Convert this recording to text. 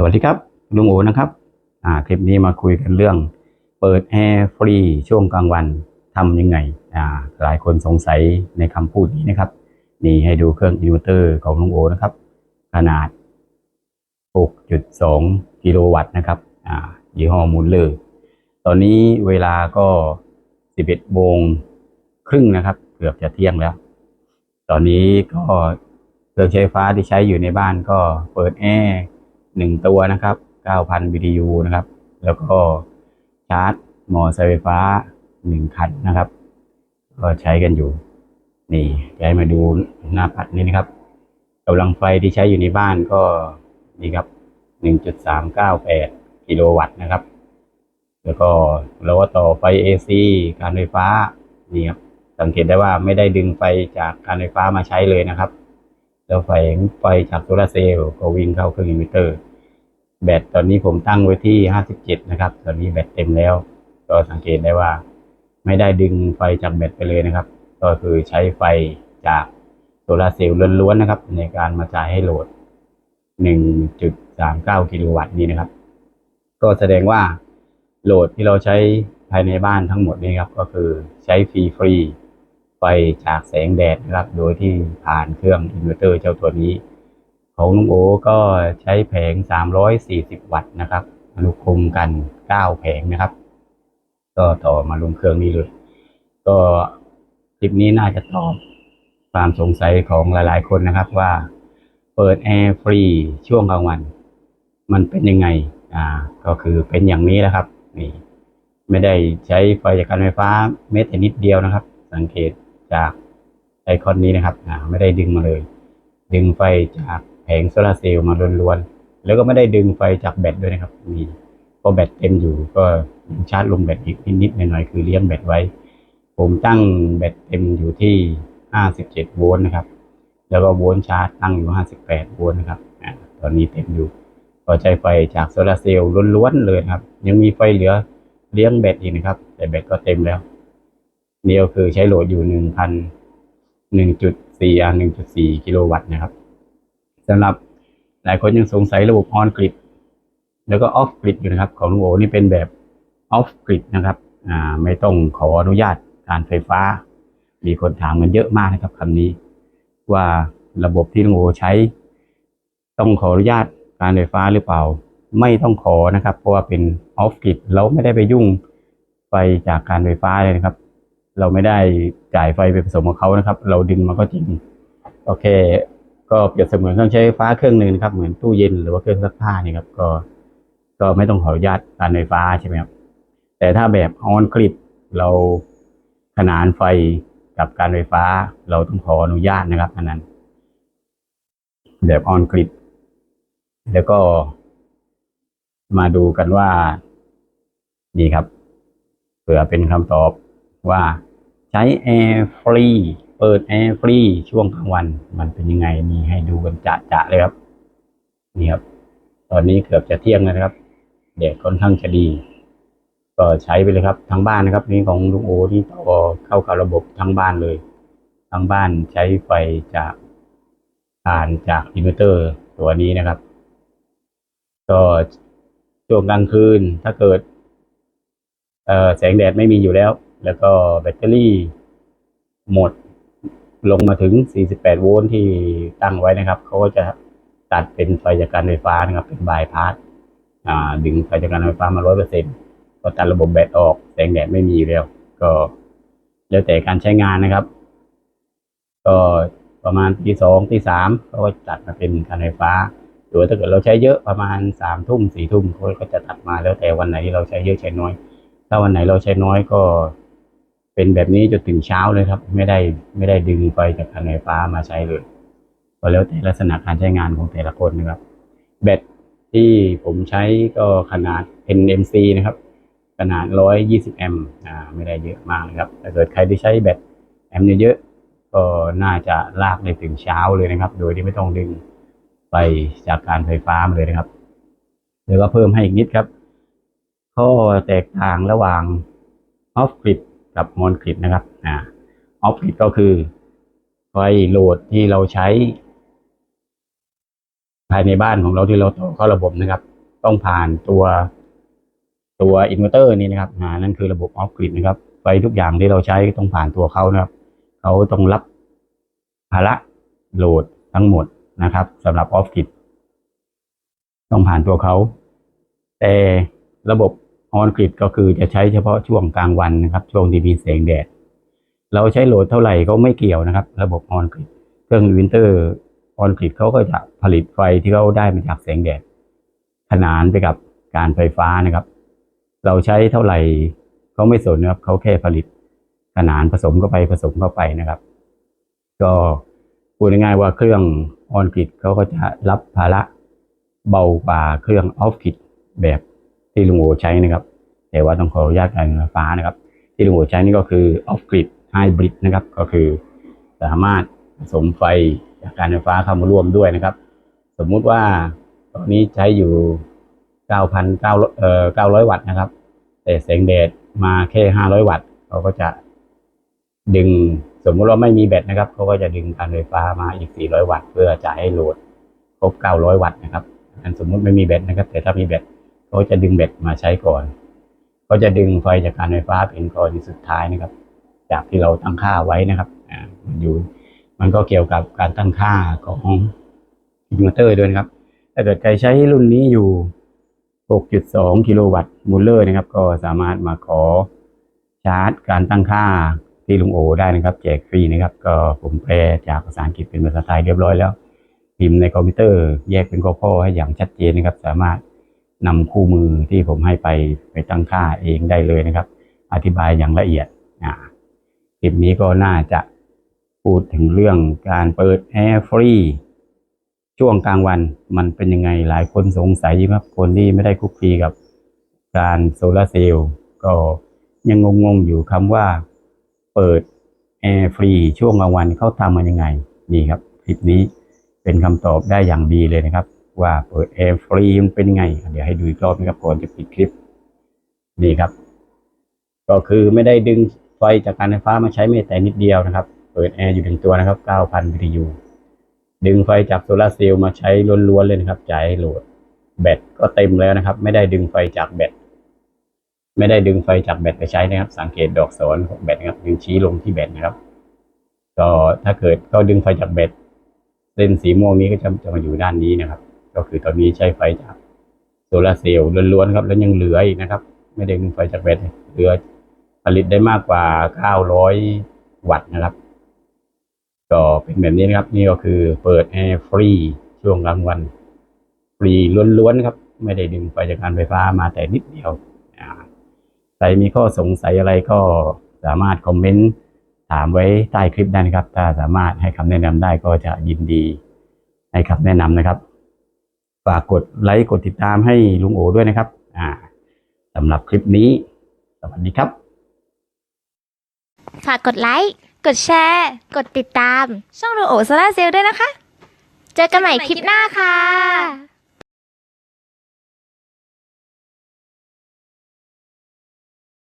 สวัสดีครับลุงโอนะครับอ่าคลิปนี้มาคุยกันเรื่อง เปิดแอร์ฟรีช่วงกลางวันทำยังไงอ่าหลายคนสงสัยในคำพูดนี้นะครับนี่ให้ดูเครื่องอินเวอร์เตอร์ของลุงโอนะครับ ขนาด 6.2 กิโลวัตต์นะครับอ่ายี่ห้อมูลเลอร์ตอนนี้เวลาก็ 11โมงครึ่งนะครับ เกือบจะเที่ยงแล้ว ตอนนี้ก็เครื่องใช้ไฟฟ้าที่ใช้อยู่ในบ้านก็เปิดแอร์ หนึ่งตัวนะครับ 9,000 BTU นะครับ แล้วก็ชาร์จมอเตอร์ไฟฟ้าหนึ่งคันนะครับ ก็ใช้กันอยู่ นี่ย้ายมาดูหน้าปัดนี้นะครับกำลังไฟที่ใช้อยู่ในบ้านก็นี่ครับ 1.398 กิโลวัตต์นะครับ แล้วก็เราก็ต่อไฟ AC การไฟฟ้า นี่ครับ สังเกตได้ว่าไม่ได้ดึงไฟจากการไฟฟ้ามาใช้เลยนะครับแล้วไฟไฟจากโซลาเซลล์ก็วิ่งเข้าเครื่องอินเวอร์เตอร์ แบตตอนนี้ผมตั้งไว้ที่ 57 นะครับ ตอนนี้แบตเต็มแล้ว ก็สังเกตได้ว่า ไม่ได้ดึงไฟจากแบตไปเลยนะครับ ก็คือใช้ไฟจากโซลาเซลล์ล้วนๆนะครับ ในการมาจ่ายให้โหลด 1.39 กิโลวัตต์นี้นะครับ ก็แสดงว่าโหลดที่เราใช้ภายในบ้านทั้งหมดนี้ครับ ก็คือใช้ฟรีฟรีไฟจากแสงแดดนะครับ โดยที่ผ่านเครื่องอินเวอร์เตอร์เจ้าตัวนี้ ของลุงโอก็ใช้แผง 340 วัตต์นะครับอนุคมกัน 9 แผงนะครับ ก็ต่อมาลงเครื่องนี้เลย ก็คลิปนี้น่าจะตอบความสงสัยของหลายๆ คนนะครับว่าเปิดแอร์ฟรีช่วงกลางวัน มันเป็นยังไง อ่า ก็คือเป็นอย่างนี้แหละครับ นี่ไม่ได้ใช้ไฟจากการไฟฟ้าเม็ดแต่นิดเดียวนะครับ สังเกตจากไอคอนนี้นะครับ อ่า ไม่ได้ดึงมาเลย ดึงไฟจาก ผงโซลาร์เซลล์มาล้วนๆ แล้วก็ไม่ได้ดึงไฟจากแบตด้วยนะครับ มีพอแบตเต็มอยู่ก็ชาร์จลงแบตอีกนิดๆหน่อยๆคือเลี้ยงแบตไว้ ผมตั้งแบตเต็มอยู่ที่ 57 โวลต์นะครับ แล้วก็โวลต์ชาร์จตั้งอยู่ 58 โวลต์นะครับอ่าตอนนี้เต็มอยู่ก็ใช้ไฟจากโซลาร์เซลล์ล้วนๆเลยครับ ยังมีไฟเหลือเลี้ยงแบตอีกนะครับ แต่แบตก็เต็มแล้วนี่ก็คือใช้โหลดอยู่ 1,000 1.4อะ1.4 กิโลวัตต์นะครับ สำหรับหลายคนยังสงสัยระบบออนกริดแล้วก็ออฟกริดอยู่นะครับ ของลุงโอนี่เป็นแบบออฟกริดนะครับอ่าไม่ต้องขออนุญาตการไฟฟ้า มีคนถามกันเยอะมากนะครับคำนี้ ว่าระบบที่ลุงโอใช้ ต้องขออนุญาตการไฟฟ้าหรือเปล่า ไม่ต้องขอนะครับ เพราะว่าเป็นออฟกริดเราไม่ได้ไปยุ่งไฟจากการไฟฟ้าเลยนะครับ เราไม่ได้จ่ายไฟไปผสมกับเขานะครับ เราดึงมาก็จริงโอเค ก็เปรียบเสมือนเครื่องใช้ไฟฟ้าเครื่องหนึ่งนะครับ เหมือนตู้เย็นหรือว่าเครื่องซักผ้านี่ครับก็ก็ไม่ต้องขออนุญาตการไฟฟ้าใช่ไหมครับแต่ถ้าแบบออนกริดเราขนานไฟกับการไฟฟ้า เราต้องขออนุญาตนะครับอันนั้น แบบออนกริดแล้วก็ มาดูกันว่านี่ครับเผื่อเป็นคำตอบว่าใช้แอร์ฟรี เปิดแอร์ฟรีช่วงกลางวัน มันเป็นยังไงนี่ให้ดูกันจะจะเลยครับนี่ครับ ตอนนี้เกือบจะเที่ยงแล้วนะครับแดดค่อนข้างจะดี ก็ใช้ไปเลยครับทั้งบ้านนะครับ นี่ของลุงโอที่ต่อเข้ากับระบบทั้งบ้านเลยทั้งบ้านใช้ไฟจากผ่านจากอินเวอร์เตอร์ตัวนี้นะครับ ก็ช่วงกลางคืนถ้าเกิดเอ่อแสงแดดไม่มีอยู่แล้ว แล้วก็แบตเตอรี่หมด ลงมาถึง 48 โวลต์ที่ตั้งไว้นะครับเขาก็จะตัดเป็นไฟจากการไฟฟ้านะครับ เป็นบายพาสดึงไฟจากการไฟฟ้ามา 100%ก็ตัดระบบแบตออกแสงแดดไม่มีอยู่แล้ว ก็แล้วแต่การใช้งานนะครับ ก็ประมาณตีสองตีสามเขาก็ตัดมาเป็นการไฟฟ้าหรือถ้าเกิดเราใช้เยอะประมาณสามทุ่มสี่ทุ่มเขาก็จะตัดมาแล้วแต่วันไหนเราใช้เยอะใช้น้อย ถ้าวันไหนเราใช้น้อยก็ เป็นแบบนี้จนถึงเช้าเลยครับ ไม่ได้ไม่ได้ดึงไฟจากการไฟฟ้ามาใช้เลยก็แล้วแต่ลักษณะการใช้งานของแต่ละคนนะครับ แบตที่ผมใช้ก็ขนาด NMC นะครับ ขนาด 120 แอมป์อ่าไม่ได้เยอะมากนะครับถ้าเกิดใครที่ใช้แบตแอมป์เยอะๆก็น่าจะลากได้ถึงเช้าเลยนะครับ โดยที่ไม่ต้องดึงไฟจากการไฟฟ้ามาเลยนะครับเดี๋ยวก็เพิ่มให้อีกนิดครับ ข้อแตกต่างระหว่าง off grid กั กับ on grid นะครับอ่า off grid ก็คือไฟโหลดที่เราใช้ ภายในบ้านของเราที่เราต่อเข้าระบบนะครับ ต้องผ่านตัวตัวอินเวอร์เตอร์นี่นะครับอ่านั่นคือระบบออฟกริดนะครับ ไฟทุกอย่างที่เราใช้ต้องผ่านตัวเขานะครับเขาต้องรับภาระโหลดทั้งหมดนะครับสำหรับออฟกริดต้องผ่านตัวเขา แต่ระบบ ออนกริดก็คือจะใช้เฉพาะช่วงกลางวันนะครับ ช่วงที่มีแสงแดด เราใช้โหลดเท่าไหร่ก็ไม่เกี่ยวนะครับ ระบบออนกริดเครื่องวินเตอร์ออนกริดเขาก็จะผลิตไฟที่เขาได้มาจากแสงแดด ขนานไปกับการไฟฟ้านะครับ เราใช้เท่าไหร่เขาไม่สนนะครับเขาแค่ผลิตขนานผสมเข้าไปผสมเข้าไปนะครับ ก็พูดง่ายๆว่าเครื่องออนกริดเขาก็จะรับภาระเบากว่าเครื่องออฟกริดแบบ ที่ลุงโอใช้นะครับ แต่ว่าต้องขออนุญาตการไฟฟ้านะครับ ที่ลุงโอใช้นี่ก็คือออฟกริดไฮบริดนะครับ ก็คือสามารถผสมไฟจากการไฟฟ้าเข้ามาร่วมด้วยนะครับ สมมุติว่าตอนนี้ใช้อยู่ 9,900เอ่อ900 วัตต์นะครับ แต่แสงแดดมาแค่ 500 วัตต์เขาก็จะดึงสมมุติว่าไม่มีแบตนะครับเขาก็จะดึงการไฟฟ้ามาอีก 400 วัตต์เพื่อจะให้โหลดครบ 900 วัตต์นะครับอันสมมุติไม่มีแบตนะครับ แต่ถ้ามีแบต เขาจะดึงแบตมาใช้ก่อนเขาจะดึงไฟจากการไฟฟ้าเป็นกรณีสุดท้ายนะครับ จากที่เราตั้งค่าไว้นะครับอ่ามันอยู่ มันก็เกี่ยวกับการตั้งค่าของอินเวอร์เตอร์ด้วยนะครับ ถ้าเกิดใครใช้รุ่นนี้อยู่ 6.2 กิโลวัตต์มูลเลอร์นะครับ ก็สามารถมาขอชาร์จการตั้งค่าที่ลุงโอได้นะครับ แจกฟรีนะครับ ก็ผมแปลจากภาษาอังกฤษเป็นภาษาไทยเรียบร้อยแล้ว พิมพ์ในคอมพิวเตอร์แยกเป็นข้อๆให้อย่างชัดเจนนะครับ สามารถ นำคู่มือที่ผมให้ไปไปตั้งค่าเองได้เลยนะครับ อธิบายอย่างละเอียดอ่าคลิปนี้ก็น่าจะพูดถึงเรื่องการเปิดแอร์ฟรีช่วงกลางวันมันเป็นยังไงหลายคนสงสัยยู่ครับคนที่ไม่ได้คุกคีกับการโซลาร์เซลล์ก็ยังงงๆอยู่คำว่าเปิดแอร์ฟรีช่วงกลางวันเขาทำมันยังไงนี่ครับ คลิปนี้เป็นคำตอบได้อย่างดีเลยนะครับ ว่าเปิดแอร์ฟรีมันเป็นไง เดี๋ยวให้ดูอีกรอบนะครับก่อนจะปิดคลิป นี่ครับ ก็คือไม่ได้ดึงไฟจากการไฟฟ้ามาใช้แม้แต่นิดเดียวนะครับ เปิดแอร์อยู่หนึ่งตัวนะครับ9,000 BTU ดึงไฟจากโซลาร์เซลล์มาใช้ล้วนๆเลยนะครับจ่ายโหลดแบตก็เต็มแล้วนะครับ ไม่ได้ดึงไฟจากแบตไม่ได้ดึงไฟจากแบตไปใช้นะครับ สังเกตดอกศรของแบตนะครับดึงชี้ลงที่แบตนะครับ ก็ถ้าเกิดเขาดึงไฟจากแบตเส้นสีม่วงนี้ก็จะจะมาอยู่ด้านนี้นะครับ ก็คือตอนนี้ใช้ไฟจากโซลาเซลล์ล้วนๆครับ แล้วยังเหลืออีกนะครับ ไม่ได้ไฟจากแบตเหลือผลิตได้มากกว่า 900 วัตต์นะครับ ก็เป็นแบบนี้นะครับ นี่ก็คือเปิดแอร์ฟรีช่วงกลางวัน ฟรีล้วนๆครับ ไม่ได้ดึงไฟจากการไฟฟ้ามาแต่นิดเดียวใครมีข้อสงสัยอะไรก็สามารถคอมเมนต์ถามไว้ใต้คลิปได้นะครับ ถ้าสามารถให้คำแนะนำได้ก็จะยินดีให้คำแนะนำนะครับ ฝากกดไลค์กดติดตามให้ลุงโอด้วยนะครับ อ่าสำหรับคลิปนี้ สวัสดีครับ ฝากกดไลค์ กดแชร์ กดติดตาม ช่องลุงโอโซลาเซลด้วยนะคะ เจอกันใหม่คลิปหน้าค่ะ